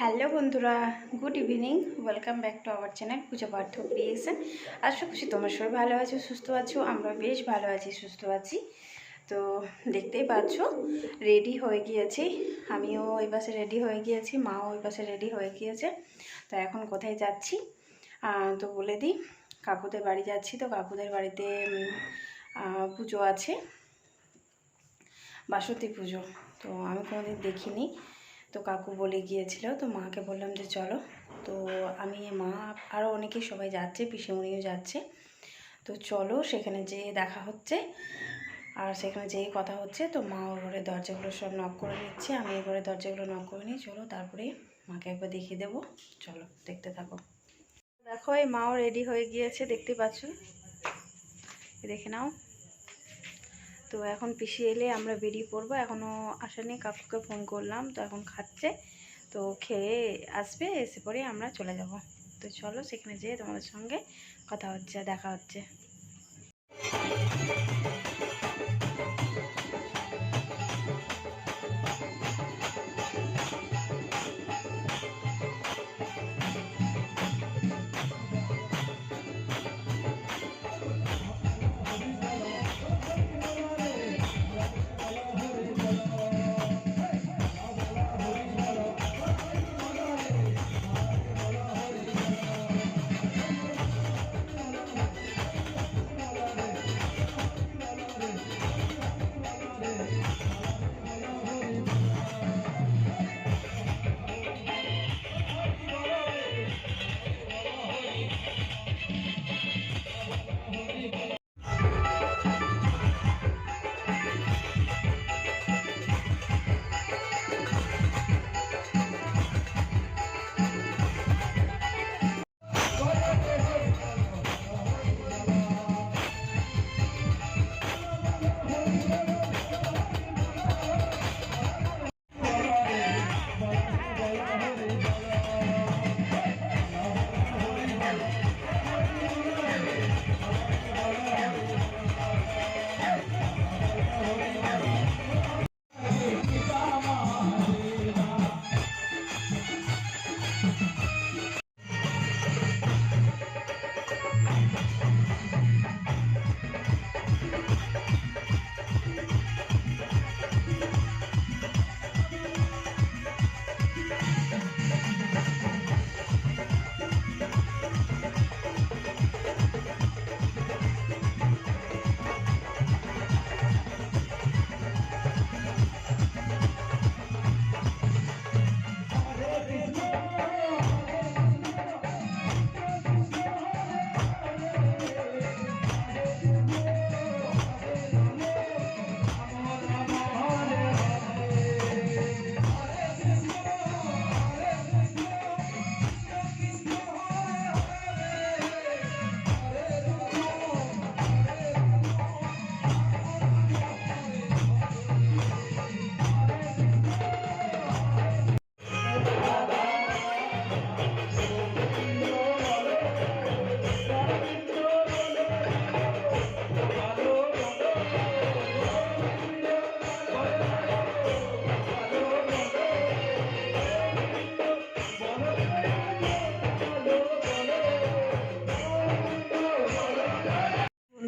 Hello বন্ধুরা, good evening. Welcome back to our channel Puja Partha creation আশা করছি তোমার সবাই ভালো আছো, সুস্থ আছো, আমরা বেশ ভালো আছি, সুস্থ আছি। তো দেখতেই পাচ্ছ রেডি হয়ে গিয়েছি। আমিও ওই পাশে রেডি হয়ে গিয়েছি, মাও ওই পাশে রেডি হয়ে গিয়েছে। তো এখন কোথায় যাচ্ছি? তো বলে দিই, কাকুদের বাড়ি যাচ্ছি তো কাকুদের বাড়িতে পুজো আছে। বাসন্তী পুজো। তো আমি কোনোদিন দেখিনি। তো কাকু বলে গিয়েছিল, তো মাকে বললাম যে চলো। তো আমি, মা আরও অনেকেই সবাই যাচ্ছে, পিসিমণিও যাচ্ছে। তো চলো সেখানে যেয়ে দেখা হচ্ছে। আর সেখানে যেয়ে কথা হচ্ছে, তো মা ওর ঘরে দরজাগুলো সব নক করে নিচ্ছে। আমি এই দরজাগুলো নক করে নিই, চলো তারপরে মাকে একবার দেখিয়ে দেবো। চলো, দেখতে থাকো। দেখো, এই মাও রেডি হয়ে গিয়েছে, দেখতে পাচ্ছ? দেখে নাও। তো এখন পিসি এলে আমরা বেরিয়ে পড়ব। এখনও আসেনি কাকুকে ফোন করলাম, তো এখন খাচ্ছে। তো খেয়ে আসবে, এসে পরে আমরা চলে যাব। তো চলো সেখানে যেয়ে তোমাদের সঙ্গে কথা হচ্ছে, দেখা হচ্ছে।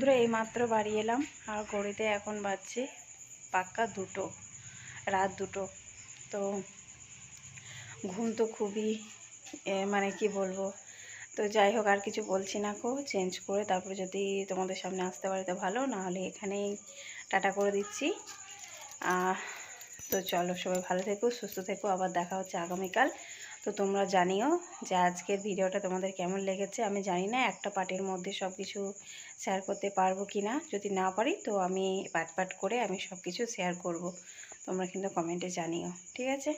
বন্ধুরা এই মাত্র বাড়ি এলাম আর ঘড়িতে এখন বাজছে পাক্কা দুটো, রাত দুটো। তো ঘুম তো খুবই মানে কি বলব? তো যাই হোক, আর কিছু বলছি না কো, চেঞ্জ করে তারপরে যদি তোমাদের সামনে আসতে পারি তো ভালো না হলে এখানেই টাটা করে দিচ্ছি। তো চলো সবাই ভালো থেকো, সুস্থ থেকো, আবার দেখা হচ্ছে আগামীকাল। তো তোমরা জানিও যে আজকের ভিডিওটা তোমাদের কেমন লেগেছে? আমি জানি না একটা পার্টির মধ্যে সব কিছু শেয়ার করতে পারব কি না যদি না পারি, তো আমি পাট পাট করে আমি সব কিছু শেয়ার করব। তোমরা কিন্তু কমেন্টে জানিও, ঠিক আছে?